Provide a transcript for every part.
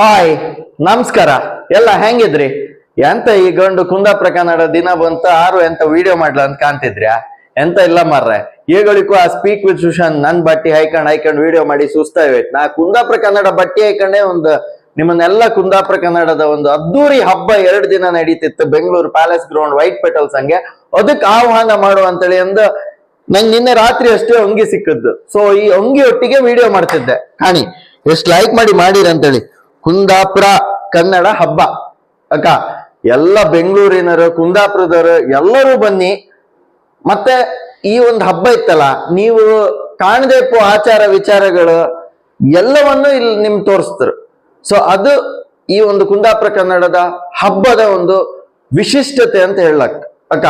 Hi, ನಮಸ್ಕಾರ. ಎಲ್ಲ ಹೆಂಗಿದ್ರಿ? ಎಂತ ಈ ಗಂಡು ಕುಂದಾಪುರ ಕನ್ನಡ ದಿನ ಬಂತ, ಆರು ಎಂತ ವಿಡಿಯೋ ಮಾಡ್ಲ ಅಂತ ಕಾಣ್ತಿದ್ರ್ಯಾ? ಎಂತ ಇಲ್ಲ ಮಾರ್ರೆ. ಈಗಳಿಗೂ ಆ ಸ್ಪೀಕ್ ವಿತ್ ಸುಶಾಂತ್ ನನ್ ಬಟ್ಟಿ ಹೈಕಂಡ್ ಹೈಕಂಡ್ ವಿಡಿಯೋ ಮಾಡಿ ಸುಸ್ತಾ ಇವೆ. ನಾ ಕುಂದಾಪುರ ಕನ್ನಡ ಬಟ್ಟಿ ಹೈಕಂಡೇ ಒಂದು ನಿಮ್ಮನ್ನೆಲ್ಲ ಕುಂದಾಪುರ ಕನ್ನಡದ ಒಂದು ಅದ್ದೂರಿ ಹಬ್ಬ ಎರಡು ದಿನ ನಡೀತಿತ್ತು. Bengaluru palace ground white petals ಹಂಗೆ. ಅದಕ್ಕೆ ಆಹ್ವಾನ ಮಾಡು ಅಂತೇಳಿ ಅಂದ ನಂಗೆ ನಿನ್ನೆ ರಾತ್ರಿ ಅಷ್ಟೇ ಅಂಗಿ ಸಿಕ್ಕದ್ದು. ಸೊ ಈ ಅಂಗಿ ಒಟ್ಟಿಗೆ ವಿಡಿಯೋ ಮಾಡ್ತಿದ್ದೆ. ಕಾಣಿ, ಎಷ್ಟು ಲೈಕ್ ಮಾಡಿ ಮಾಡಿರಿ ಅಂತೇಳಿ. ಕುಂದಾಪುರ ಕನ್ನಡ ಹಬ್ಬ. ಅಕ್ಕ, ಎಲ್ಲ ಬೆಂಗಳೂರಿನರು, ಕುಂದಾಪುರದವರು ಎಲ್ಲರೂ ಬನ್ನಿ. ಮತ್ತೆ ಈ ಒಂದು ಹಬ್ಬ ಇತ್ತಲ್ಲ, ನೀವು ಕಾಣಬೇಕು ಆಚಾರ ವಿಚಾರಗಳು ಎಲ್ಲವನ್ನು ಇಲ್ಲಿ ನಿಮ್ ತೋರಿಸ್ತರು ಸೊ ಅದು ಈ ಒಂದು ಕುಂದಾಪುರ ಕನ್ನಡದ ಹಬ್ಬದ ಒಂದು ವಿಶಿಷ್ಟತೆ ಅಂತ ಹೇಳಕ್ ಅಕ್ಕ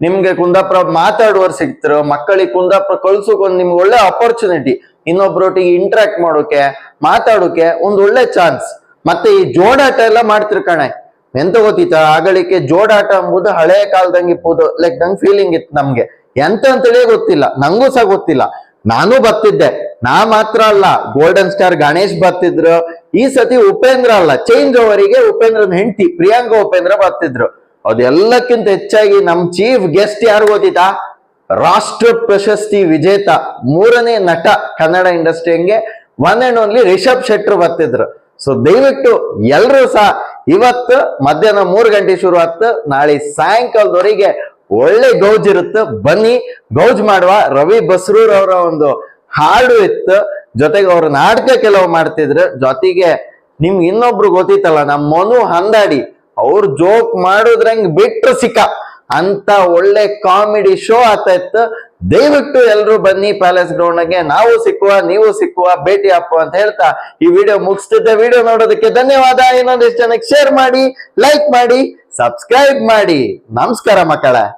ನಿಮ್ಗೆ ಕುಂದಾಪುರ ಮಾತಾಡುವವ್ರು ಸಿಗ್ತಾರ, ಮಕ್ಕಳಿಗೆ ಕುಂದಾಪುರ ಕಳ್ಸೋಕೊಂದು ನಿಮ್ಗೆ ಒಳ್ಳೆ ಅಪರ್ಚುನಿಟಿ ಇನ್ನೊಬ್ರೊಟ್ಟಿಗೆ ಇಂಟ್ರಾಕ್ಟ್ ಮಾಡೋಕೆ, ಮಾತಾಡೋಕೆ ಒಂದು ಒಳ್ಳೆ ಚಾನ್ಸ್ ಮತ್ತೆ ಈ ಜೋಡಾಟ ಎಲ್ಲ ಮಾಡ್ತಿರ್ ಕಣೆ. ಎಂತ ಗೊತ್ತಿತ್ತ? ಆಗಳಿಕೆ ಜೋಡಾಟ ಅಂಬುದು ಹಳೆ ಕಾಲದಂಗೆ ಇಪ್ಪುದು ಲೈಕ್ ನಂಗೆ ಫೀಲಿಂಗ್ ಇತ್ತು ನಮ್ಗೆ. ಎಂತ ಅಂತೇಳಿ ಗೊತ್ತಿಲ್ಲ. ನಂಗೂ ಸಹ ಗೊತ್ತಿಲ್ಲ. ನಾನು ಬರ್ತಿದ್ದೆ. ನಾ ಮಾತ್ರ ಅಲ್ಲ. ಗೋಲ್ಡನ್ ಸ್ಟಾರ್ ಗಣೇಶ್ ಬರ್ತಿದ್ರು. ಈ ಸತಿ ಉಪೇಂದ್ರ ಅಲ್ಲ. ಚೇಂಜ್ ಓವರಿಗೆ ಉಪೇಂದ್ರನ ಹೆಂಡತಿ ಪ್ರಿಯಾಂಕಾ ಉಪೇಂದ್ರ ಬರ್ತಿದ್ರು. ಅದೆಲ್ಲಕ್ಕಿಂತ ಹೆಚ್ಚಾಗಿ ನಮ್ಮ ಚೀಫ್ ಗೆಸ್ಟ್ ಯಾರು ಗೊತ್ತಿತ್ತಾ? ರಾಷ್ಟ್ರ ಪ್ರಶಸ್ತಿ ವಿಜೇತ ಮೂರನೇ ನಟ ಕನ್ನಡ ಇಂಡಸ್ಟ್ರಿಗೆ ಒನ್ ಅಂಡ್ ಓನ್ಲಿ ರಿಷಬ್ ಶೆಟ್ರು ಬರ್ತಿದ್ರು. ಸೊ ದಯವಿಟ್ಟು ಎಲ್ಲರೂ ಸಹ ಇವತ್ತು ಮಧ್ಯಾಹ್ನ ಮೂರು ಗಂಟೆ ಶುರು ಆಗ್ತು. ನಾಳೆ ಸಾಯಂಕಾಲದವರೆಗೆ ಒಳ್ಳೆ ಗೌಜ್ ಇರುತ್ತೆ. ಬನ್ನಿ, ಗೌಜ್ ಮಾಡುವ ರವಿ ಬಸ್ರೂರ್ ಅವರ ಒಂದು ಹಾಡು ಇತ್ತು. ಜೊತೆಗೆ ಅವ್ರ ನಾಟಕ ಕೆಲವು ಮಾಡ್ತಿದ್ರು. ಜೊತೆಗೆ ನಿಮ್ಗೆ ಇನ್ನೊಬ್ರು ಗೊತ್ತಿತ್ತಲ್ಲ, ನಮ್ಮ ಮನು ಹಂದಾಡಿ. ಅವ್ರು ಜೋಕ್ ಮಾಡುದ್ರಂಗ್ ಬಿಟ್ರು ಸಿಕ್ಕ. ಅಂತ ಒಳ್ಳೆ ಕಾಮಿಡಿ ಶೋ ಆತ ಇತ್ತು. ದಯವಿಟ್ಟು ಎಲ್ರು ಬನ್ನಿ ಪ್ಯಾಲೇಸ್ ಗ್ರೌಂಡ್ಗೆ. ನಾವು ಸಿಕ್ಕುವ, ನೀವು ಸಿಕ್ಕುವ, ಭೇಟಿ ಹಾಕುವ ಅಂತ ಹೇಳ್ತಾ ಈ ವಿಡಿಯೋ ಮುಗಿಸ್ತಿದ್ದೆ ವಿಡಿಯೋ ನೋಡೋದಕ್ಕೆ ಧನ್ಯವಾದ. ಇನ್ನೊಂದಿಷ್ಟು ಜನಕ್ಕೆ ಶೇರ್ ಮಾಡಿ ಲೈಕ್ ಮಾಡಿ ಸಬ್ಸ್ಕ್ರೈಬ್ ಮಾಡಿ. ನಮಸ್ಕಾರ ಮಕ್ಕಳ.